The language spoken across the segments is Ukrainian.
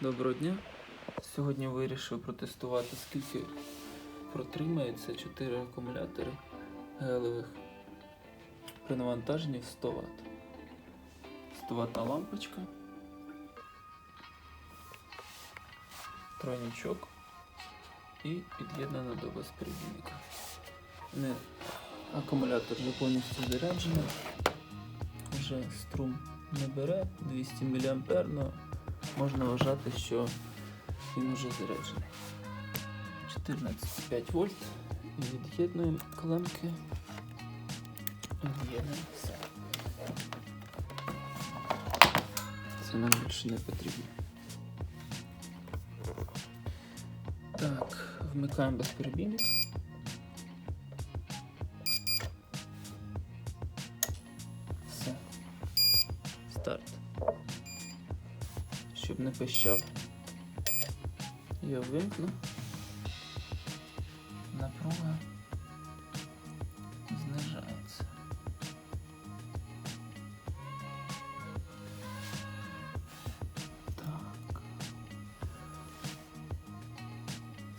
Доброго дня. Сьогодні вирішив протестувати, скільки протримається 4 акумулятори гелевих при навантаженні в 100 Вт. 100 Вт лампочка, тройничок і під'єднана до безперебійника. Не, акумулятор вже повністю заряджений, вже струм не бере 200 мА, можна вважати, що він вже заряджений. 14,5 вольт. Від'єднуємо клемки. Від'єднуємо все. Це нам більше не потрібно. Так, вмикаємо безперебійник. Не пищав. Я вимкну. Напруга знижається. Так.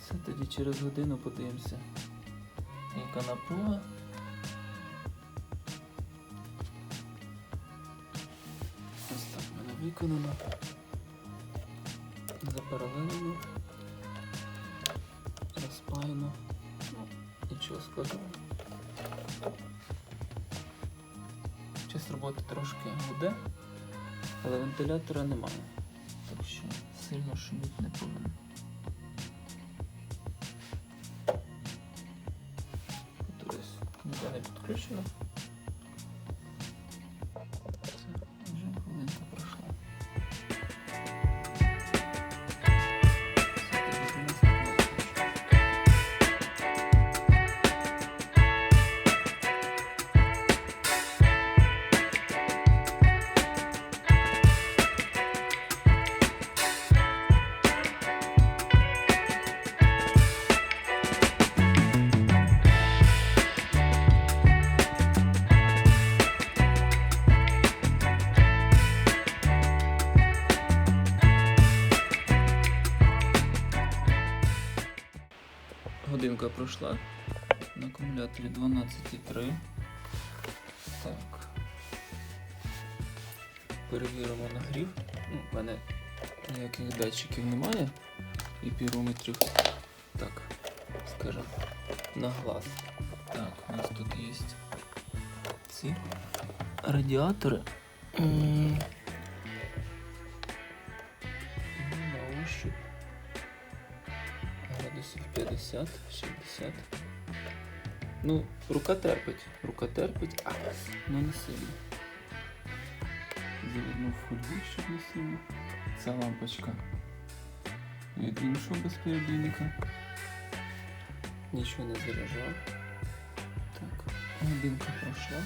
Все тоді через годину подивимося, яка напруга. Ось так мене виконано. Запаралелено. Розпаяно. Ну, нічого складного. Час роботи трошки гуде, але вентилятора немає. Так що сильно шуміть не повинен. Тут ось ніде не підключено. Годинка пройшла. На акумуляторі 12,3. Так. Перевіримо нагрів. Ну, в мене ніяких датчиків немає. І пірометрів. Так, скажем, на глаз. Так, у нас тут є ці радіатори. 50, 60. Ну, рука терпить, рука терпить, а ну не сильно. Завернув фольгу, щоб не сильно. Ця лампочка від іншого безперебійника. Нічого не заряджав. Так, годинка пройшла.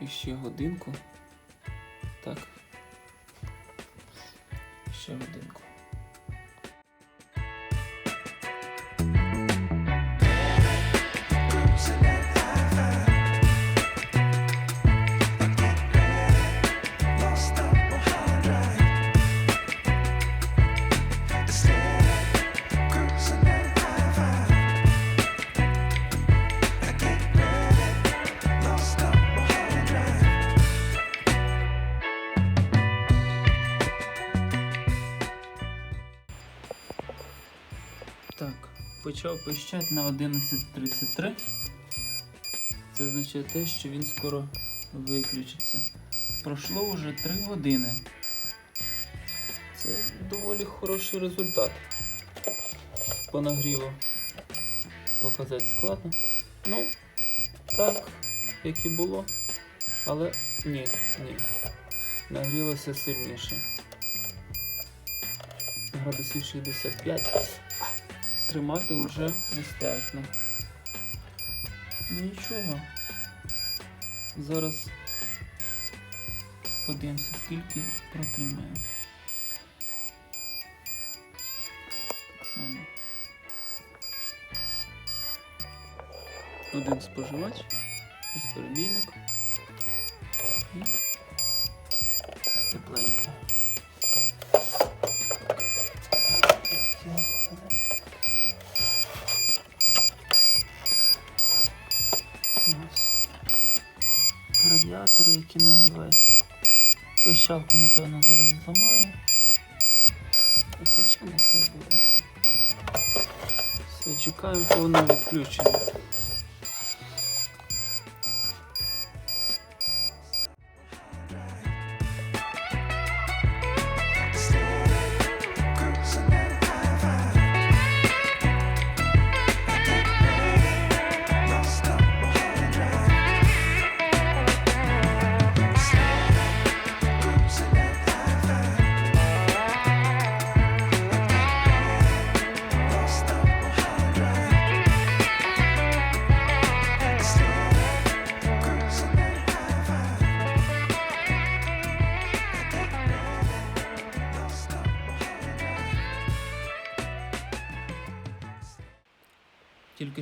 І ще годинку. Так. Ще годинку. Так, почав пищати на 11.33. Це означає те, що він скоро виключиться. Пройшло вже 3 години. Це доволі хороший результат. По нагріву показати складно. Ну, так, як і було. Але ні, ні. Нагрілося сильніше. Градусів 65 тримати вже нестерпно. Ну нічого. Зараз подивимося, скільки протримає. Так само. Один споживач, безперебійник. І Тепленьке. Радіатори, нагрівається. Пищалку, напевно, зараз зламаю. Хоча нехай буде. Все, чекаємо повного відключення.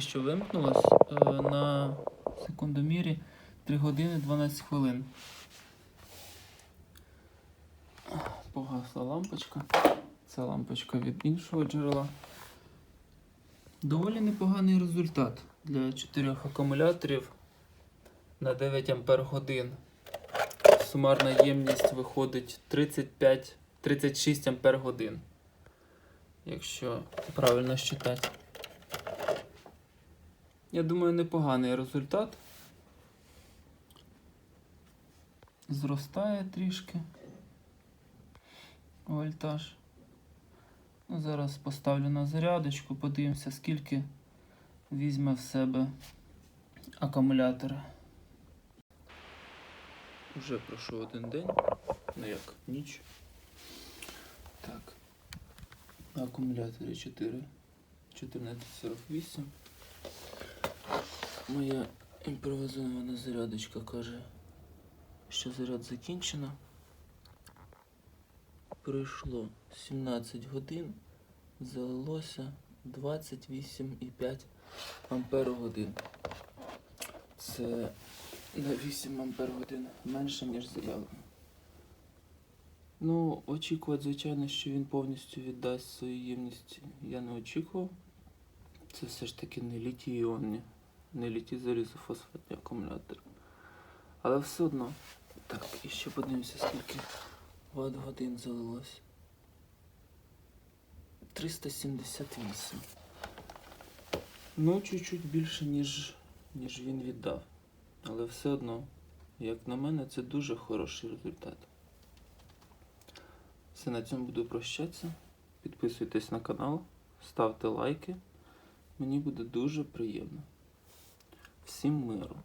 Що вимкнулось е, на секундомірі 3 години 12 хвилин. Погасла лампочка. Це лампочка від іншого джерела. Доволі непоганий результат для 4 акумуляторів на 9 Ампер годин. Сумарна ємність виходить 35, 36 Ампер годин. Якщо правильно считати. Я думаю, непоганий результат. Зростає трішки вольтаж. Ну, зараз поставлю на зарядочку, подивимося, скільки візьме в себе акумулятор. Уже пройшов один день. Ну як, ніч. Так. На акумуляторі 4. 1448. Моя імпровізована зарядочка каже, що заряд закінчено. Пройшло 17 годин, залилося 28,5 ампер годин. Це на 8 ампер годин менше, ніж заявлено. Ну, очікувати, звичайно, що він повністю віддасть свою ємність, я не очікував. Це все ж таки не літій іонні не літі залізофосфатні акумулятори. Але все одно. Так, і ще подивимося, скільки ватт годин залилось. 378. Ну, чуть-чуть більше, ніж, ніж він віддав. Але все одно, як на мене, це дуже хороший результат. Все на цьому буду прощатися. Підписуйтесь на канал, ставте лайки. Мені буде дуже приємно. Всім миру.